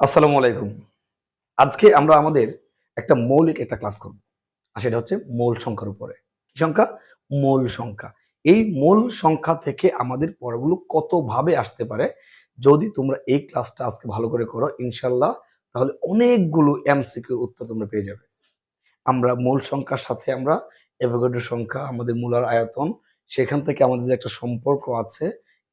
আসসালামু আলাইকুম। আজকে আমরা আমাদের একটা মৌলিক একটা ক্লাস করব, আর সেটা হচ্ছে মূল সংখ্যার উপরে। কি সংখ্যা? মূল সংখ্যা। এই মূল সংখ্যা থেকে আমাদের পড়াগুলো কতভাবে আসতে পারে, যদি তোমরা এই ক্লাসটা আজকে ভালো করে করো ইনশাল্লাহ তাহলে অনেকগুলো এমসিকিউর উত্তর তোমরা পেয়ে যাবে। আমরা মূল সংখ্যার সাথে আমরা এভোগাড্রো সংখ্যা, আমাদের মূলার আয়তন, সেখান থেকে আমাদের যে একটা সম্পর্ক আছে,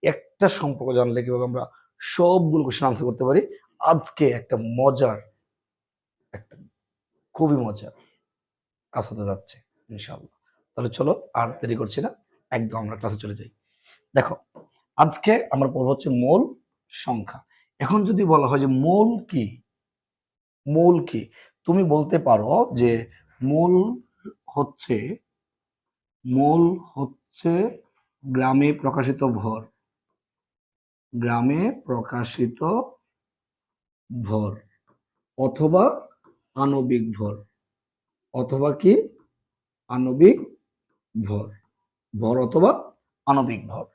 একটা সম্পর্ক জানলে কীভাবে আমরা সবগুলো কোশ্চেন আনসার করতে পারি আজকে একটা মজার, একটা খুবই মজার কাজ হতে যাচ্ছে ইনশাল্লাহ তাহলে চলো আর দেরি করছি না, একদম আমরা ক্লাসে চলে যাই। দেখো, আজকে আমরা পড়ব হচ্ছে মূল সংখ্যা। এখন যদি বলা হয় যে মূল কি? মূল কি? তুমি বলতে পারো যে মূল হচ্ছে মূল হচ্ছে গ্রামে প্রকাশিত ভর। গ্রামে প্রকাশিত ভর অথবা আণবিক ভর। অথবা কি? আণবিক ভর। ভর অথবা আণবিক ভর।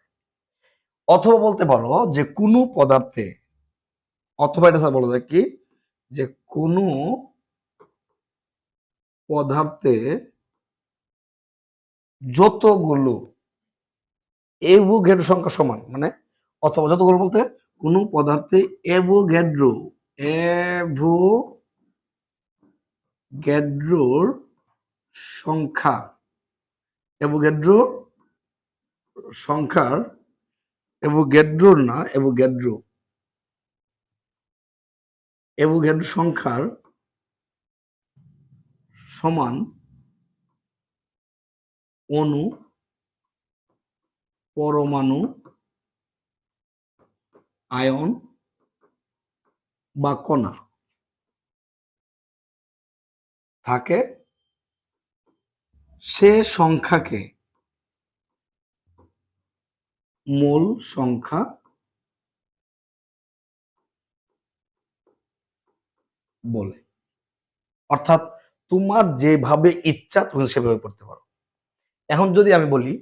অথবা বলতে পারো যে কোনো পদার্থে, অথবা এটা স্যার বলা যায় কি? যে কোনো পদার্থে যতগুলো এভোগ্যাড্রো সংখ্যা সমান মানে অথবা যতগুলো বলতে, কোনো পদার্থে এভো গ্যাড্রোর সংখ্যা। এভোগ্যাড্রো সংখ্যার এভোগ্যাড্রোর না এভোগ্যাড্রো এভোগ্যাড্রো সংখ্যার সমান অণু পরমাণু আয়ন বা কণা। থাকে সে সংখ্যাকে মূল সংখ্যা বলে। অর্থাৎ তোমার যেভাবে ইচ্ছা তুমি সেভাবে পড়তে পারো। এখন যদি আমি বলি,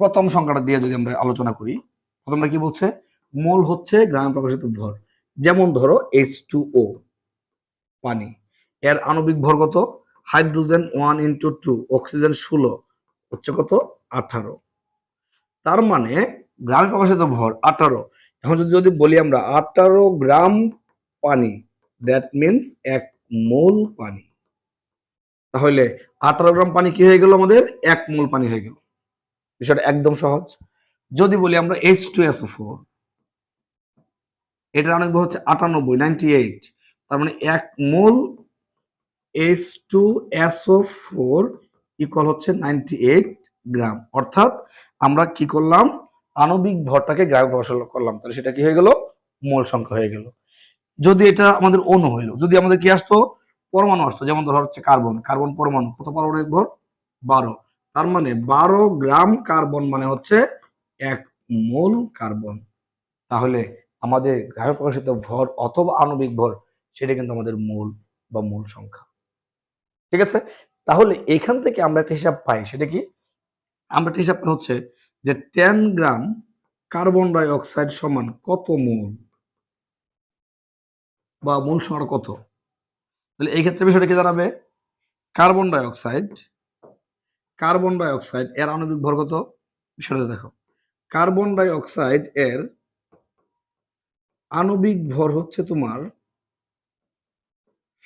প্রথম সংখ্যাটা দিয়ে যদি আমরা আলোচনা করি, প্রথমটা কি বলছে? মূল হচ্ছে গ্রামে প্রকাশিত ভর। যেমন ধরো এইচ টু ও পানি, এর আণবিক ভর কত? Hydrogen one into two, oxygen ষোলো, হচ্ছে কত? আঠারো। তার মানে গ্রামে প্রকাশিত ভর আঠারো। এখন যদি যদি বলি আমরা আঠারো গ্রাম পানি দ্যাট মিনস এক মোল পানি। তাহলে আঠারো গ্রাম পানি কি হয়ে গেল আমাদের? এক মোল পানি হয়ে গেল। বিষয়টা একদম সহজ। যদি বলি আমরা এইচ টু এসও ফোর এটার অনেক হচ্ছে আটানব্বই নাইনটি এইট তার মানে এক mole H two SO four equal হচ্ছে নাইনটি এইট গ্রাম। অর্থাৎ আমরা কি করলাম? আণবিক ভরটাকে গ্রামে প্রকাশ করলাম। তাহলে সেটা কি হয়ে গেল? মোল সংখ্যা হয়ে গেল। যদি এটা আমাদের অণু হইল, যদি আমাদের কি আসতো? পরমাণু আসতো, যেমন ধর হচ্ছে কার্বন। কার্বন পরমাণু কত পারমাণবিক ভর বারো। তার মানে বারো গ্রাম কার্বন মানে হচ্ছে এক মোল কার্বন। তাহলে আমাদের গ্রামে প্রকাশিত ভর অথবা আণবিক ভর, সেটা কিন্তু আমাদের মূল বা মূল সংখ্যা। ঠিক আছে? তাহলে এখান থেকে আমরা একটা হিসাব পাই, সেটা কি? আমরা একটা হিসাব পাই হচ্ছে যে ten gram carbon dioxide সমান কত মূল? বা মূল সংখ্যাটা কত? তাহলে এই ক্ষেত্রে বিষয়টা কি দাঁড়াবে carbon dioxide, carbon dioxide এর আণবিক ভর কত? বিষয়টা দেখো। কার্বন ডাই অক্সাইড এর আণবিক ভর হচ্ছে তোমার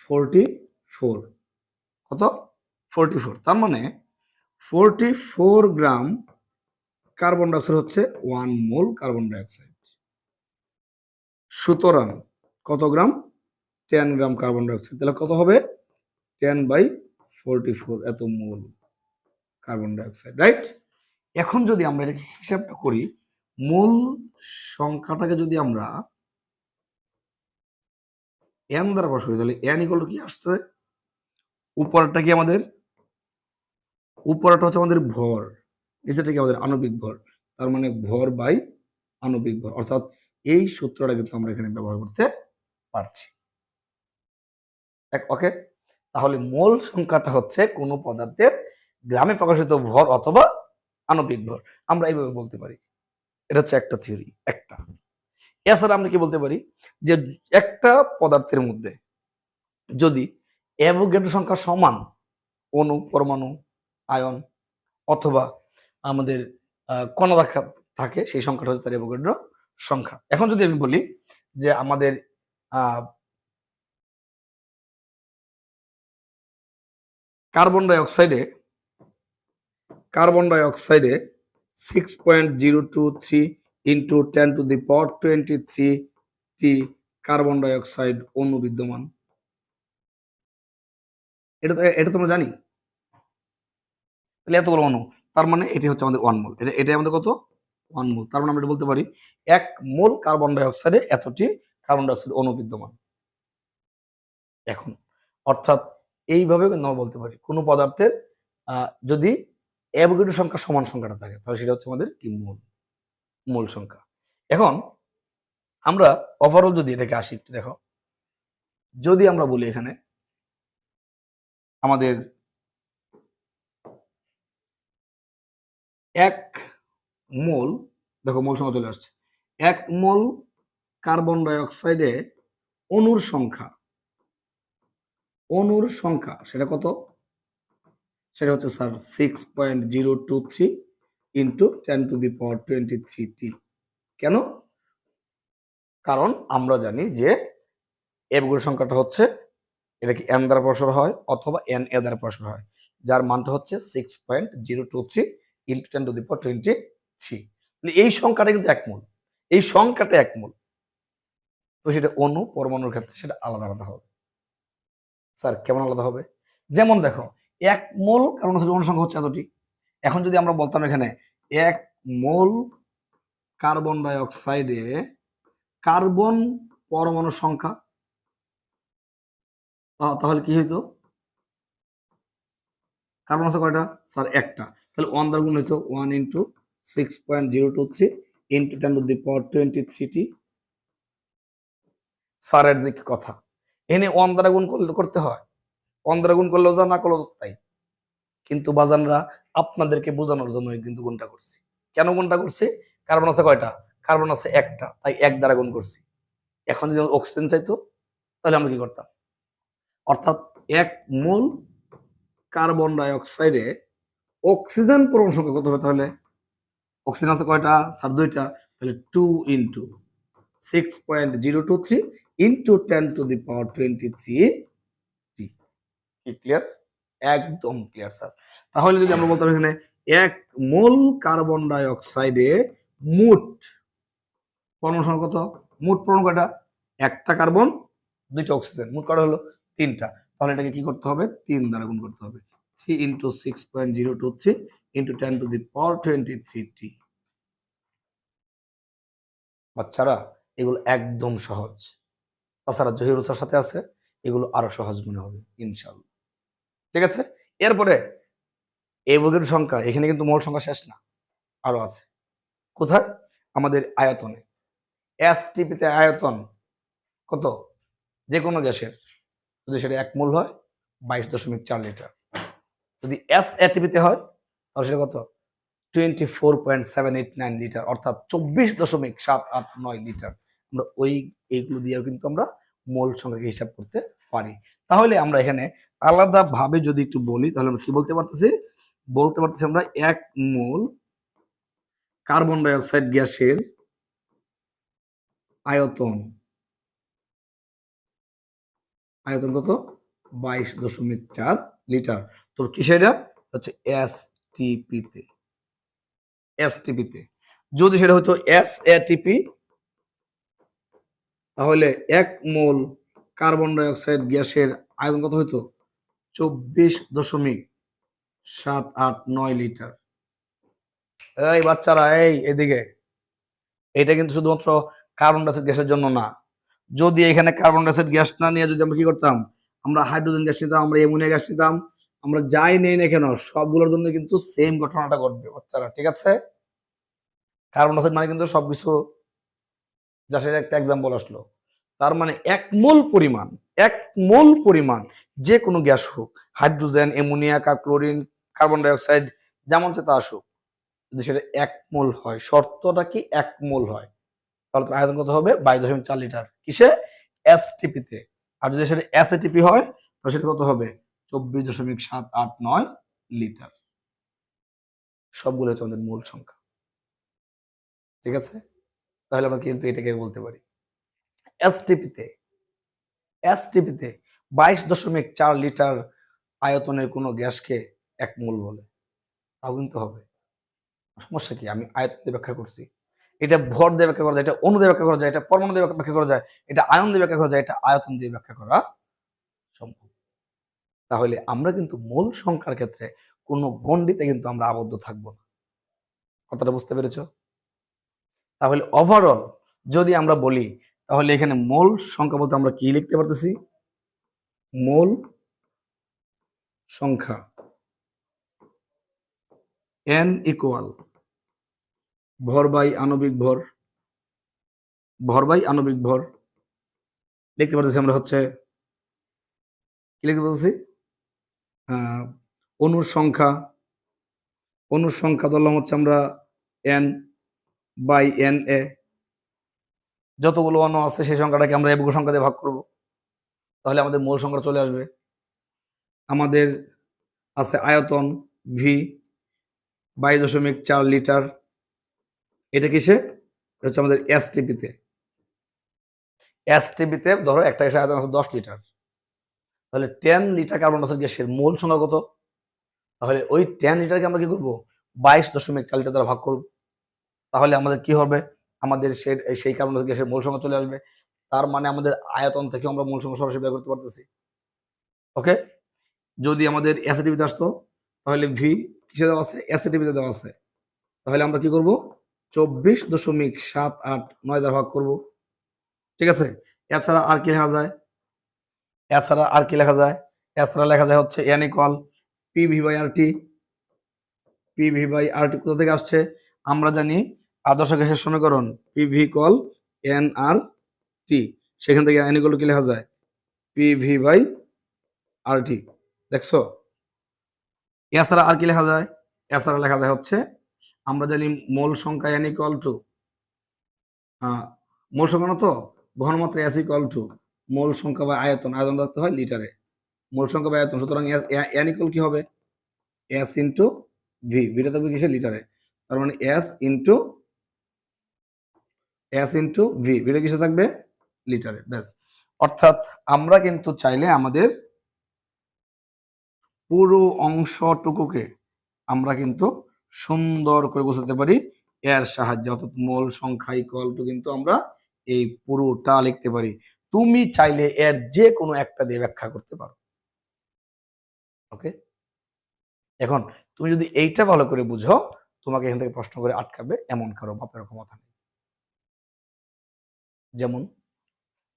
ফোরটি ফোর কত? ফোরটি ফোর তার মানে forty four gram carbon dioxide হচ্ছে ওয়ান মোল কার্বন ডাইঅক্সাইড সুতরাং কত গ্রাম? টেন গ্রাম কার্বন ডাইঅক্সাইড তাহলে কত হবে? টেন বাই ফোরটি ফোর এত মোল কার্বন ডাইঅক্সাইড রাইট এখন যদি আমরা হিসাবটা করি মূল সংখ্যাটাকে যদি আমরা এন দ্বারা করি তাহলে এন ইকুয়াল কি আসছে? উপরটা কি আমাদের? উপরটা হচ্ছে আমাদের ভর। নিচেটা কি আমাদের আণবিক ভর? তার মানে ভর বাই আণবিক ভর। অর্থাৎ এই সূত্রটা কিন্তু আমরা এখানে ব্যবহার করতে পারছি। ওকে? তাহলে মূল সংখ্যাটা হচ্ছে কোনো পদার্থের গ্রামে প্রকাশিত ভর অথবা আণবিক ভর। আমরা এইভাবে বলতে পারি। এটা হচ্ছে একটা থিওরি একটা। এছাড়া আমরা কি বলতে পারি? যে একটা পদার্থের মধ্যে যদি অ্যাভোগেড্রো সংখ্যা সমান অণু পরমাণু, আয়ন অথবা আমাদের কণা দেখা, থাকে, সেই সংখ্যাটা হচ্ছে তার অ্যাভোগেড্রো সংখ্যা। এখন যদি আমি বলি যে আমাদের কার্বন ডাই অক্সাইডে কার্বন ডাই অক্সাইডে six point zero two three into ten to the power twenty three T carbon dioxide অণু বিদ্যমান। এটা এটা তোমরা জানি? তাহলে এতগুলো অণু, তার মানে এটি হচ্ছে আমাদের ওয়ান মোল এটা এটাই আমাদের কত? ওয়ান মোল তার মানে আমরা এটা বলতে পারি, এক মোল কার্বন ডাই অক্সাইডে এতটি কার্বন ডাই অক্সাইড অণু বিদ্যমান। এখন, অর্থাৎ এইভাবে কিন্তু আমরা বলতে পারি, কোনো পদার্থের যদি অ্যাভোগেড্রো সংখ্যা সমান সংখ্যাটা থাকে, তাহলে সেটা হচ্ছে আমাদের কি মূল মূল সংখ্যা। এখন আমরা ওভারঅল যদি এটাকে আসি একটু দেখো। যদি আমরা বলি এখানে আমাদের এক মোল, দেখো মোল সংখ্যা চলে আসছে। এক মোল কার্বন ডাই অক্সাইডে অণুর সংখ্যা। অণুর সংখ্যা, সেটা কত? সেটা হচ্ছে sir six point zero two three into ten to the power twenty three টি কেন? কারণ আমরা জানি যে এগুলোর সংখ্যাটা হচ্ছে, এটা কি এন দ্বারা প্রসার হয় অথবা এন এ দ্বারা প্রসার হয়, যার মানটা হচ্ছে six point zero two three into ten to the power twenty three এই সংখ্যাটা কিন্তু এক মূল এই সংখ্যাটা এক মূল তো সেটা অণু পরমাণুর ক্ষেত্রে সেটা আলাদা আলাদা হবে। স্যার, কেমন আলাদা হবে? যেমন দেখো এক মোল কারণ হচ্ছে অণু সংখ্যা হচ্ছে এতটি এখন যদি আমরা বলতাম এখানে এক মোল কার্বন ডাই অক্সাইডে কার্বন পরমাণু সংখ্যা তাহলে কি হইতো? কার্বন আছে কয়টা? স্যার, একটা। তাহলে ওয়ান দ্বার গুণ হইতো one into six point zero two three into ten to the power twenty three টি স্যারের যে কথা? এনে ওয়ান দ্বারা গুণ করলে করতে হয়। ওয়ান দ্বারা গুণ করলেও যা না করলেও তাই। কিন্তু বাজানরা আপনাদেরকে বোঝানোর জন্য কিন্তু গুণটা করছি। কেন গুণটা করছি? কার্বন আছে কয়টা? কার্বন আছে একটা, তাই এক দ্বারা গুণ করছি। এখন যদি অক্সিজেন চাইতো, তাহলে আমরা কি করতাম? অর্থাৎ এক মোল কার্বন ডাই অক্সাইডে অক্সিজেন পরমাণু সংখ্যা কত হবে তাহলে? অক্সিজেন আছে কয়টা? স্যার, দুইটা। তাহলে two into six point zero two three into ten to the power twenty three clear একদম ক্লিয়ার স্যার তাহলে যদি আমরা বলতাম এখানে এক মোল কার্বন ডাই অক্সাইডে মোট পরমাণু কত? মোট পরমাণু কয়টা? একটা কার্বন দুইটা অক্সিজেন মোট কটা হলো? তিনটা। তাহলে এটাকে কি করতে হবে? তিন দ্বারা গুণ করতে হবে। Three into six point zero two three into ten to the power twenty three টি বাচ্চারা, এগুলো একদম সহজ। তাছাড়া জহির সাথে আছে, এগুলো আরও সহজ মনে হবে ইনশাল্লাহ ঠিক আছে? এরপরে এই বর্গের সংখ্যা, এখানে কিন্তু মোল সংখ্যা শেষ না, আরও আছে। কোথায়? আমাদের আয়তনে। এসটিপিতে আয়তন কত? যে কোনো গ্যাসের। যদি সেটা এক মূল হয়, বাইশ দশমিক চার লিটার। যদি এস এটিপিতে হয়, তাহলে সেটা কত? Twenty four point seven eight nine litre, অর্থাৎ চব্বিশ দশমিক সাত আট নয় লিটার। আমরা ওই, এইগুলো দিয়েও কিন্তু আমরা মোল সংখ্যাকে হিসাব করতে পারি। তাহলে আমরা এখানে আলাদা ভাবে যদি একটু বলি, তাহলে আমরা কি বলতে পারতেছি? বলতে পারতেছি আমরা এক মোল কার্বন ডাই অক্সাইড গ্যাসের আয়তন। আয়তন কত? বাইশ দশমিক চার লিটার। তো কিসের হচ্ছে এস টিপিতে এস টিপিতে যদি সেটা হতো এস এটিপি তাহলে এক মোল কার্বন ডাই অক্সাইড গ্যাসের আয়তন কত হইতো? চব্বিশ দশমিক সাত আট নয় লিটার। এই বাচ্চারা, এই এদিকে। এটা কিন্তু শুধুমাত্র কার্বন ডাইঅক্সাইড গ্যাসের জন্য না। যদি এখানে কার্বন ডাইঅক্সাইড গ্যাস না নিয়ে যদি আমরা কি করতাম, আমরা হাইড্রোজেন গ্যাস নিতাম, আমরা এমোনিয়া গ্যাস নিতাম, আমরা যাই নেই না কেন, সবগুলোর জন্য কিন্তু সেম ঘটনাটা ঘটবে বাচ্চারা, ঠিক আছে? কার্বন ডাইঅক্সাইড মানে কিন্তু সবকিছু। যা সেটা একটা এক্সাম্পল আসলো। তার মানে এক মোল পরিমাণ এক মোল পরিমাণ যে কোনো গ্যাস হোক, হাইড্রোজেন, অ্যামোনিয়া কা ক্লোরিন, কার্বন ডাইঅক্সাইড, যেমন সে তা আসুক। যদি সেটা এক মোল হয়, শর্তটা কি এক মোল হয়? তাহলে তার আয়তন কত হবে? বাইশ দশমিক চার লিটার। কিসে? এসটিপিতে আর যদি সেটা এসএটিপি হয়, তাহলে সেটা কত হবে? চব্বিশ দশমিক সাত আট নয় লিটার। সবগুলো হচ্ছে আমাদের মূল সংখ্যা। ঠিক আছে? তাহলে আমরা কিন্তু এটাকে বলতে পারি। এসটিপিতে এসটিপিতে বাইশ দশমিক চার লিটার আয়তনের কোনো গ্যাসকে এক মোল বলে। তাও কিন্তু হবে। সমস্যা কি? আমি আয়তন দিয়ে ব্যাখ্যা করছি। এটা ভর দিয়ে ব্যাখ্যা করা যায়, এটা অণু দিয়ে ব্যাখ্যা করা যায়, এটা পরমাণু দিয়ে ব্যাখ্যা করা যায়, এটা আয়ন দিয়ে ব্যাখ্যা করা যায়, এটা আয়তন দিয়ে ব্যাখ্যা করা সম্ভব। তাহলে আমরা কিন্তু মূল সংখ্যার ক্ষেত্রে কোনো গণ্ডিতে কিন্তু আমরা আবদ্ধ থাকব না। কথাটা বুঝতে পেরেছ? তাহলে ওভারঅল যদি আমরা বলি তাহলে এখানে মূল সংখ্যা বলতে আমরা কি লিখতে পারতেছি? মূল সংখ্যা এন ইকুয়াল ভর বাই আণবিক ভর ভর বাই আণবিক ভর। লিখতে পারতেছি আমরা হচ্ছে কি লিখতে পারতেছি? আহ, অণুর সংখ্যা অণুর সংখ্যা ধরলাম হচ্ছে আমরা এন বাই এন এ যতগুলো অণু আছে, সেই সংখ্যাটাকে আমরা একক সংখ্যা দিয়ে ভাগ করব। তাহলে আমাদের মূল সংখ্যা চলে আসবে। আমাদের আছে আয়তন ভি বাইশ দশমিক চার লিটার। এটা কিসে? এটা হচ্ছে আমাদের এসটিপিতে এসটিপিতে ধরো একটা গ্যাসের আয়তন আছে দশ লিটার। তাহলে টেন লিটার কার্বন ডাইঅক্সাইড গ্যাসের মূল সংখ্যা কত? তাহলে ওই টেন লিটারকে আমরা কি করব? বাইশ দশমিক চার লিটার দ্বারা ভাগ করব। তাহলে আমাদের কি হবে? আমাদের সেই সেই ডাইঅক্সাইড গ্যাসের মূল সংখ্যা চলে আসবে। তার মানে আমাদের আয়তন থেকে আমরা মূল সংখ্যা সরাসরি বের করতে পারতেছি। ওকে? যদি আমাদের অ্যাসিডিপিতে আসতো, তাহলে ভি কিসে দেওয়া আছে? অ্যাসিডিপিতে দেওয়া আছে। তাহলে আমরা কি করব? চব্বিশ দশমিক সাত আট নয় দ্বারা ভাগ করব। ঠিক আছে? এছাড়া আর কি লেখা যায়? এছাড়া আর কি লেখা যায়? এছাড়া লেখা যায় হচ্ছে n equal P V by R T P V by R T কোথা থেকে আসছে? আমরা জানি আদর্শ গ্যাসের সমীকরণ P V equal n R T সেখান থেকে এন ইকুয়াল কি লেখা যায়? P V by R T দেখছ? এছাড়া আর কি লেখা যায়? এছাড়া লেখা যায় হচ্ছে, আমরা জানি মোল সংখ্যা এন ইকুয়াল টু মোল সংখ্যা তো? ঘনমাত্রা এস ইকুয়াল টু মোল সংখ্যা বা আয়তন আয়তন রাখতে হয় লিটারে মোল সংখ্যা বা আয়তন, সুতরাং এন ইকুয়াল কি হবে? এস ইন্টু ভি ভিটা থাকবে কিসে লিটারে তার মানে S into S into V ভিটা কিসে থাকবে? লিটারে ব্যাস। অর্থাৎ আমরা কিন্তু চাইলে আমাদের পুরো অংশটুকুকে আমরা কিন্তু সুন্দর করে বোঝাতে পারি। এর সাহায্যে, অর্থাৎ মোল সংখ্যা ইকুয়াল টু কিন্তু আমরা এই পুরোটা লিখতে পারি। তুমি চাইলে এর যে কোনো একটা দিয়ে ব্যাখ্যা করতে পারো। ওকে এখন, তুমি যদি এইটা ভালো করে বুঝো, তোমাকে এখান থেকে প্রশ্ন করে আটকাবে, এমন কারও বাপের ক্ষমতা নেই। যেমন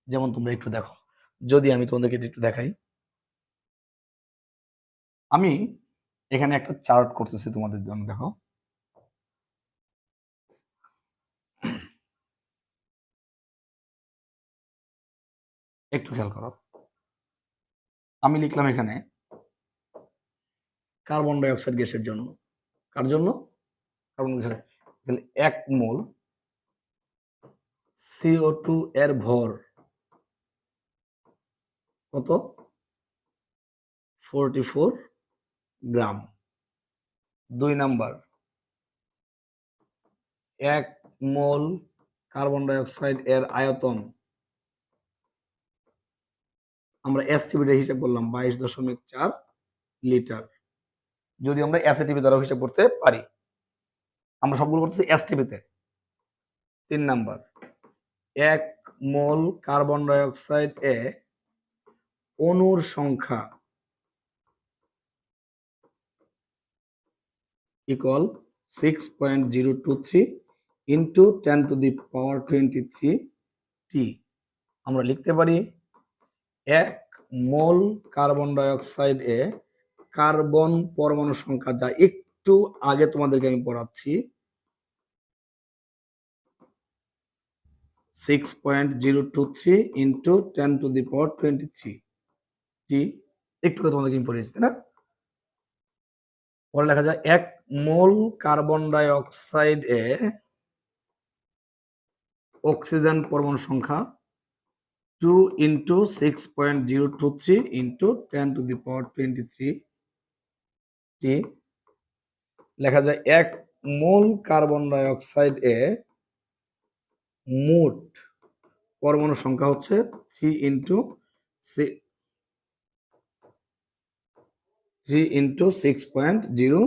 যেমন তোমরা একটু দেখো। যদি আমি তোমাদেরকে একটু দেখাই। আমি এখানে একটা চার্ট করতেছি তোমাদের জন্য, দেখো। একটু খেয়াল করো। আমি লিখলাম এখানে, কার্বন ডাই অক্সাইড গ্যাসের জন্য। কার জন্য? কার্বন ডাই তাহলে এক মোল সিও টু এর ভর কত? Forty four gram. দুই নাম্বার। এক মোল কার্বন ডাই অক্সাইড এর আয়তন। আমরা এসটিভিটা হিসাব করলাম বাইশ দশমিক চার লিটার। যদি আমরা এসটিভি দ্বারা হিসাব করতে পারি। আমরা সবগুলো করতেছি এসটিভিতে তিন নাম্বার। এক মোল কার্বন ডাইঅক্সাইড এ অণুর সংখ্যা equal six point zero two three into ten to the power twenty three টি আমরা লিখতে পারি এক মোল কার্বন ডাইঅক্সাইড এ কার্বন পরমাণু সংখ্যা যা একটু আগে তোমাদেরকে আমি পড়াচ্ছি six point zero two three into ten to the power twenty three টি একটু তোমাদেরকে পড়িয়েছি না? পরে লেখা যায়, এক মোল কার্বন ডাই অক্সাইড এ অক্সিজেন পরমাণু সংখ্যা two into six point zero two three into ten to the power twenty three টি লেখা যায়, এক মোল কার্বন ডাই অক্সাইড এ মোট পরমাণু সংখ্যা হচ্ছে three into three into six point zero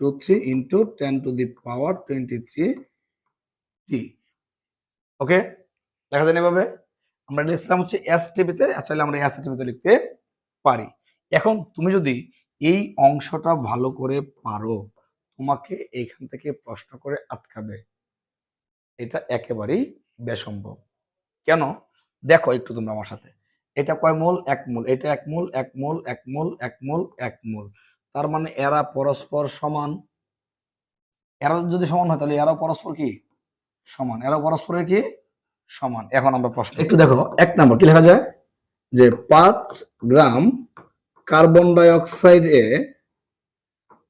two three into ten to the power twenty three T okay দেখা যায় এভাবে? আমরা লিখছিলাম হচ্ছে এস টিভিতে আসলে আমরা এস টিভিতে লিখতে পারি। এখন তুমি যদি এই অংশটা ভালো করে পারো, তোমাকে এইখান থেকে প্রশ্ন করে আটকাবে। এটা একেবারেই বেসম্ভব। কেন? দেখো একটু তোমরা আমার সাথে। এটা কয় মূল? এক মূল। এটা এক মূল এক মূল এক মূল এক মূল এক মূল। তার মানে এরা পরস্পর সমান। এরা যদি সমান হয় তাহলে এরা পরস্পর কি? সমান। এরা পরস্পরের কি? সমান। এখন আমরা প্রশ্ন একটু দেখো। এক নম্বর, কি লেখা যায়? যে পাঁচ গ্রাম কার্বন ডাই অক্সাইডে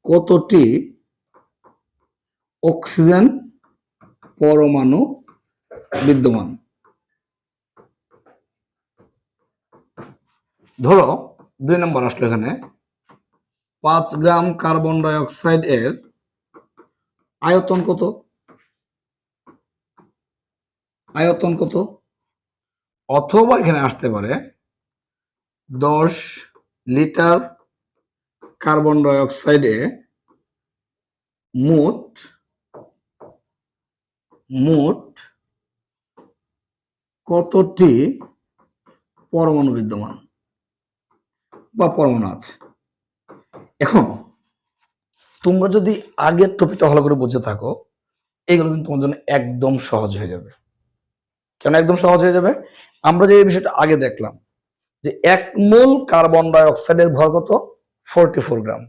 কতটি অক্সিজেন পরমাণু বিদ্যমান। ধরো, দুই নম্বর আসলো এখানে। পাঁচ গ্রাম কার্বন ডাই অক্সাইড এর আয়তন কত? আয়তন কত? অথবা এখানে আসতে পারে দশ লিটার কার্বন ডাই অক্সাইডে মোট মোট কতটি পরমাণু বিদ্যমান বা পরমাণু আছে? এখন তোমরা যদি আগের টপিকটা ভালো করে বুঝে থাকো, এগুলো কিন্তু তোমার জন্য একদম সহজ হয়ে যাবে। কেন একদম সহজ হয়ে যাবে? আমরা যে এই বিষয়টা আগে দেখলাম, যে এক মোল কার্বন ডাই অক্সাইডের ভর কত? ফোরটি ফোর গ্রাম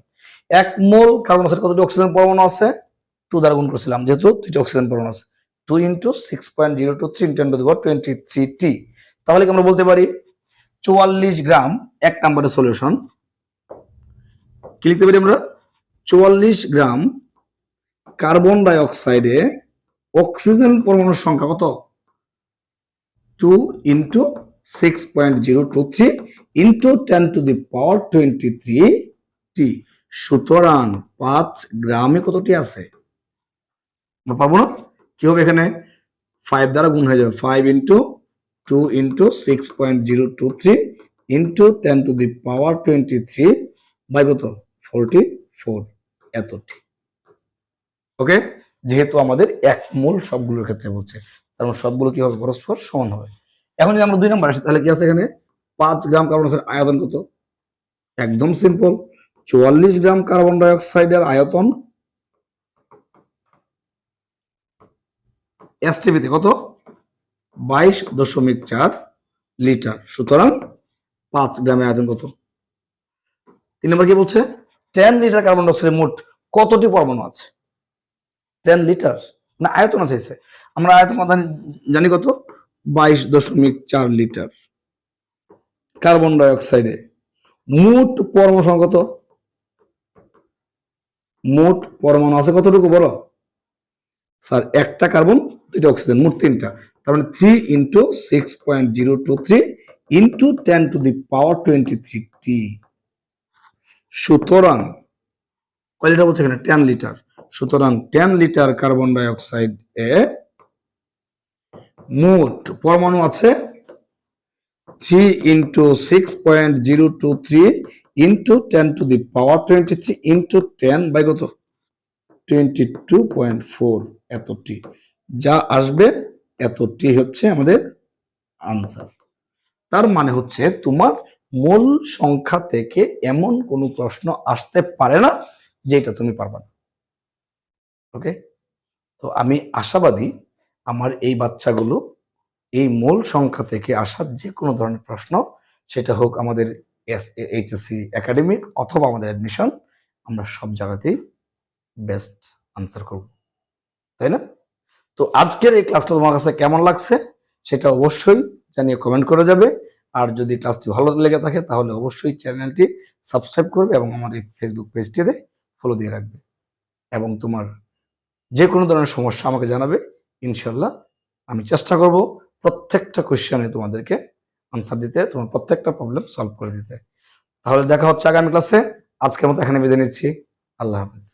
এক মোল কার্বন অক্সাইড কতটি অক্সিজেন পরমাণু আছে? টু দ্বারা গুণ করেছিলাম, যেহেতু দুটি অক্সিজেন পরমাণু আছে। Two into six point zero two three ten two twenty three টি তাহলে কি আমরা বলতে পারি? চুয়াল্লিশ গ্রাম, এক নম্বরের সলিউশন কি লিখতে পারি আমরা? চুয়াল্লিশ গ্রাম কার্বন ডাই অক্সাইডে অক্সিজেন পরমাণুর সংখ্যা কত? Two into six point zero two three into ten to the power twenty three টি সুতরাং পাঁচ গ্রামে কতটি আছে? পাবো না? কি হবে এখানে? ফাইভ দ্বারা গুণ হয়ে যাবে। Five into two into six point zero two three into ten to the power twenty three by কত? ফোরটি ফোর এতটি ওকে যেহেতু আমাদের এক মূল সবগুলোর ক্ষেত্রে বলছে, তার মানে সবগুলো কি হবে? পরস্পর সমান হবে। এখন যদি আমরা দুই নম্বর আসি, তাহলে কি আছে এখানে? পাঁচ গ্রাম কার্বন ডাইঅক্সাইড আয়তন কত? একদম সিম্পল চুয়াল্লিশ গ্রাম কার্বন ডাইঅক্সাইডের আয়তন এসটিভিতে কত? বাইশ দশমিক চার লিটার। সুতরাং পাঁচ গ্রামের আয়তন কত? তিন নম্বর কি বলছে? টেন লিটার কার্বন ডাইঅক্সাইডের মোট কতটি পরমাণু আছে? Ten litre? না, আয়তন আছে আমরা আয়তন জানি কত? বাইশ দশমিক চার লিটার। কার্বন ডাই অক্সাইডে মোট পরমাণু কত? মোট পরমাণু আছে কতটুকু বলো? স্যার, একটা কার্বন দুইটা অক্সিজেন মোট তিনটা। তার মানে three into six point zero two three into ten to the power twenty three টি সুতরাং, কয় লিটার বলছে এখানে? টেন লিটার সুতরাং ten litre carbon dioxide এ মোট পরমাণু আছে three into six point zero two three into ten to the power twenty three into ten by কত? টোয়েন্টি টু পয়েন্ট ফোর এতটি যা আসবে এতটি হচ্ছে আমাদের আনসার তার মানে হচ্ছে তোমার মূল সংখ্যা থেকে এমন কোনো প্রশ্ন আসতে পারে না যেটা তুমি পারবা না। ওকে তো আমি আশাবাদী আমার এই বাচ্চাগুলো এই মূল সংখ্যা থেকে আসা যে কোনো ধরনের প্রশ্ন, সেটা হোক আমাদের এস এইচএসসি একাডেমির অথবা আমাদের অ্যাডমিশন আমরা সব জায়গাতেই বেস্ট আনসার করব। তাই না? তো আজকের এই ক্লাসটা তোমার কাছে কেমন লাগছে সেটা অবশ্যই জানিয়ে কমেন্ট করে যাবে। আর যদি ক্লাসটি ভালো লেগে থাকে তাহলে অবশ্যই চ্যানেলটি সাবস্ক্রাইব করবে এবং আমার এই ফেসবুক পেজটিতে ফলো দিয়ে রাখবে। এবং তোমার যে কোনো ধরনের সমস্যা আমাকে জানাবে ইনশাল্লাহ আমি চেষ্টা করব প্রত্যেকটা কোশ্চেনে তোমাদেরকে আনসার দিতে, তোমার প্রত্যেকটা প্রবলেম সলভ করে দিতে। তাহলে দেখা হচ্ছে আগামী ক্লাসে আজকের মতো এখানে বেঁধে নিচ্ছি। আল্লাহ হাফিজ।